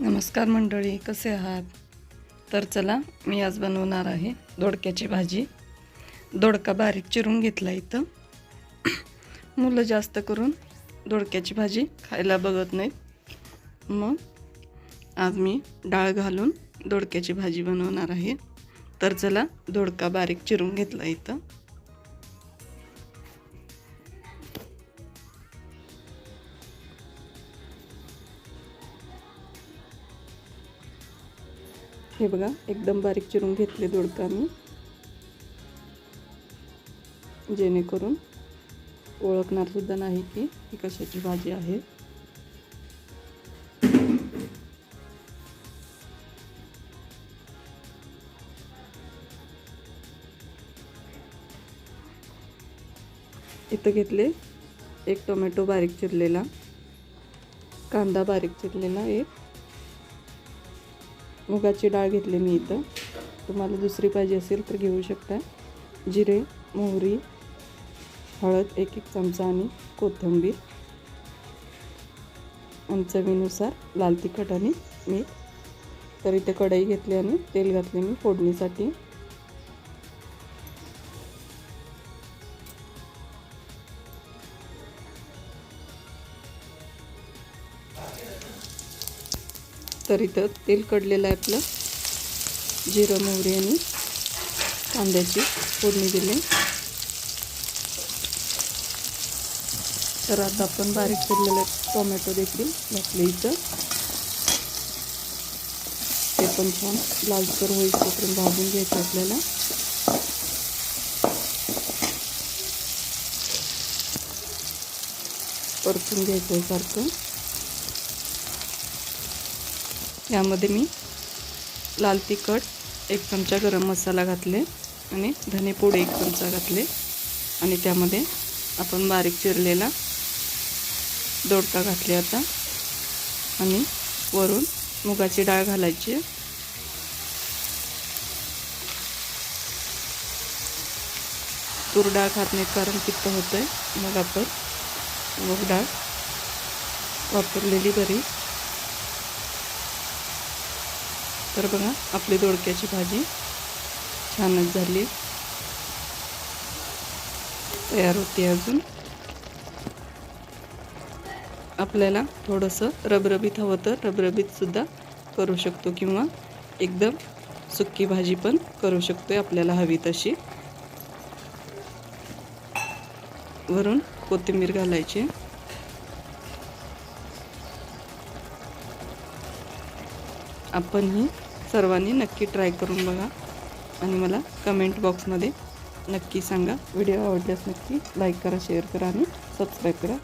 नमस्कार मंडळी कसे आहात? तर चला मी आज बनवणार आहे दोडक्याची भाजी. दोडका बारीक चिरून घेतला इथं. मुलं जास्त करून दोडक्याची भाजी खायला बघत नाहीत. मग आज मी डाळ घालून दोडक्याची भाजी बनवणार आहे. तर चला दोडका बारीक चिरून घेतला इथं. हे बघा एकदम बारीक चिरून घेतले दोडका मी जेणेकरून ओळखणार सुद्धा नाही की ही कशाची भाजी आहे. इथं घेतले एक टोमॅटो बारीक चिरलेला कांदा बारीक चिरलेला एक. मुगाची डाळ घेतली मी इथं. तुम्हाला दुसरी पाहिजे असेल तर घेऊ शकता. जिरे मोहरी हळद एक एक चमचा आणि कोथिंबीर. आणि चवीनुसार लाल तिखट आणि मीठ. तर इथे कढई घेतली आणि तेल घातले मी फोडणीसाठी. तर इथं तेल कडलेलं आहे आपलं. जिरं मोहरी आणि कांद्याची फोडणी दिली. तर आता आपण बारीक चिरलेले टोमॅटो देखील घातले इथं. ते पण छान लालसर होईपर्यंत भाजून घ्यायचं आपल्याला. परतून घ्यायचं आहे सारखं. यामध्ये मी लाल तिखट एक चमचा गरम मसाला घातले आणि धनेपूड एक चमचा घातले. आणि त्यामध्ये आपण बारीक चिरलेला दोडका घातले आता. आणि वरून मुगाची डाळ घालायची. तूर डाळ खात नाही कारण पित्त होतं आहे मग आपण मूग डाळ वापरलेली बरी. तर बघा आपली दोडक्याची भाजी छानच झाली. तयार होते अजून. आपल्याला थोडंसं रबरबीत हवं तर रबरबीतसुद्धा करू शकतो किंवा एकदम सुक्की भाजी पण करू शकतो आपल्याला हवी तशी. वरून कोथिंबीर घालायची. आपणही सर्वांनी नक्की ट्राय करून बघा. आणि मला कमेंट बॉक्समध्ये नक्की सांगा. व्हिडिओ आवडल्यास नक्की लाईक करा शेअर करा आणि सबस्क्राईब करा.